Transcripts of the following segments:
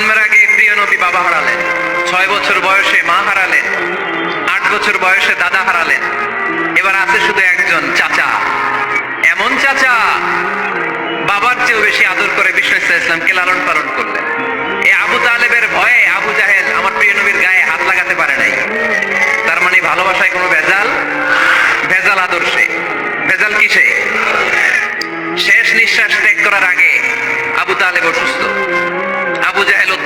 জন্মের আগে প্রিয় নবী বাবা হারালেন। ছয় বছর বয়সে মা হারালেন। আট বছর বয়সে দাদা হারালেন। এবার আছে শুধু একজন চাচা। এমন চাচা বাবার চেয়েও বেশি আদর করে বিশ্ব ইসলামকে লালন পালন করলেন। এই আবু তালেবের ভয়ে আবু জাহেল আমার প্রিয় নবীর গায়ে হাত লাগাতে পারে নাই। তার মানে ভালোবাসায় কোনো ভেজাল? ভেজাল আদর্শে ভেজাল কিসে?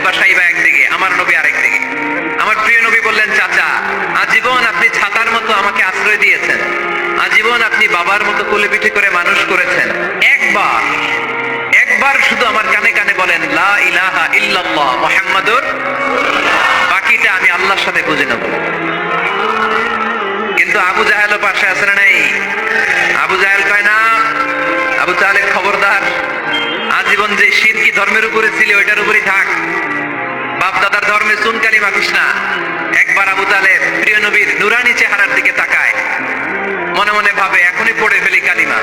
জাহেল সাইবা একদিকে আমার নবী আরেকদিকে আমার প্রিয় নবী বললেন, চাচা, আজীবন আপনি ছাতার মতো আমাকে আশ্রয় দিয়েছেন। আজীবন আপনি বাবার মতো কোলে করে মানুষ করেছেন। একবার একবার শুধু আমার কানে কানে বলেন, লা ইলাহা ইল্লাল্লাহ মুহাম্মাদুর বাকিটা আমি আল্লাহর সাথে বুঝে নেব। কিন্তু আবু জাহেলও পাশে আছে না নাই? আবু জাহেল কয় না? আবু তাহলে খবরদার। আজীবন যে শিরকি ধর্মের উপরে ছিল, ওইটার উপরেই থাক। বাপ দাদার ধর্মে চুনকালি মাখিস না। একবার আবু তালে প্রিয় নবীর নুরানি চেহারার দিকে তাকায়। মনে মনে ভাবে, এখনই পড়ে ফেলি কালিমা।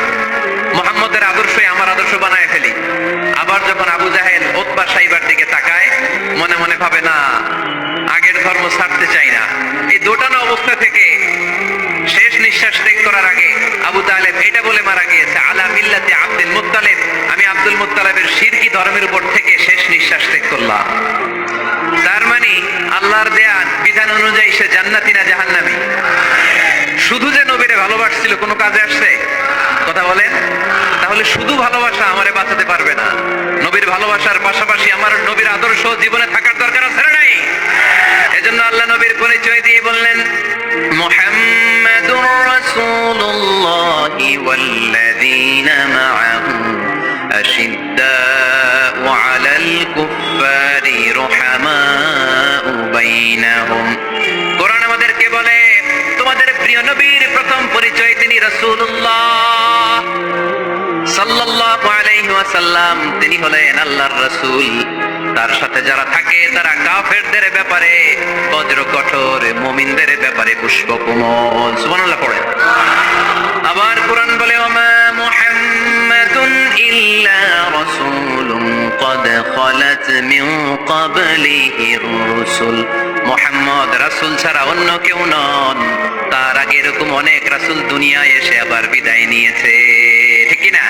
মোহাম্মদের আদর্শই আমার আদর্শ বানায় ফেলি। আবার যখন আবু জাহেল ওতবা সাইবার দিকে তাকায়, মনে মনে ভাবে, না, আগের ধর্ম ছাড়তে চাই না। এই দোটানো অবস্থা থেকে শেষ নিঃশ্বাস ত্যাগ করার আগে আবু তালেব এটা বলে মারা গিয়েছে মুত্তালেবের শিরকি ধর্মের উপর থেকে শেষ নিঃশ্বাস ত্যাগ করলাম। তার মানে আল্লাহর দেয়া বিধান অনুযায়ী সে জান্নাতি না জাহান্নামী? শুধু যে নবীরে ভালোবাসছিল, কোনো কাজে আসছে? কথা বলেন। তাহলে শুধু ভালোবাসা আমারে বাঁচাতে পারবে না। নবীর ভালোবাসার পাশাপাশি আমার নবীর আদর্শ জীবনে থাকার দরকার আছে নাই? এজন্য আল্লাহ নবীর পরিচয় দিয়ে বললেন, মুহাম্মাদুর রাসূলুল্লাহ ওয়াল্লাযীনা মাআহু আমাদেরকে বলে, তোমাদের প্রিয় নবীর প্রথম পরিচয় তিনি ওয়াসাল্লাম, তিনি হলেন আল্লাহর রাসূল। তার সাথে যারা থাকে, তারা কাফেরদের ব্যাপারে, বজ্র কঠোর মুমিনদের ব্যাপারে পুষ্পকমল সুবহানাল্লাহ, পড়ে। আবার কোরআন বলে ওমা মুহাম্মাদুন ইল্লা রাসূলুন قد خلت من قبله الرسل মোহাম্মদ রাসূল ছাড়া অন্য কেউ নন তার আগে এরকম অনেক রাসূল দুনিয়ায় এসে আবার বিদায় নিয়েছে ঠিক কি না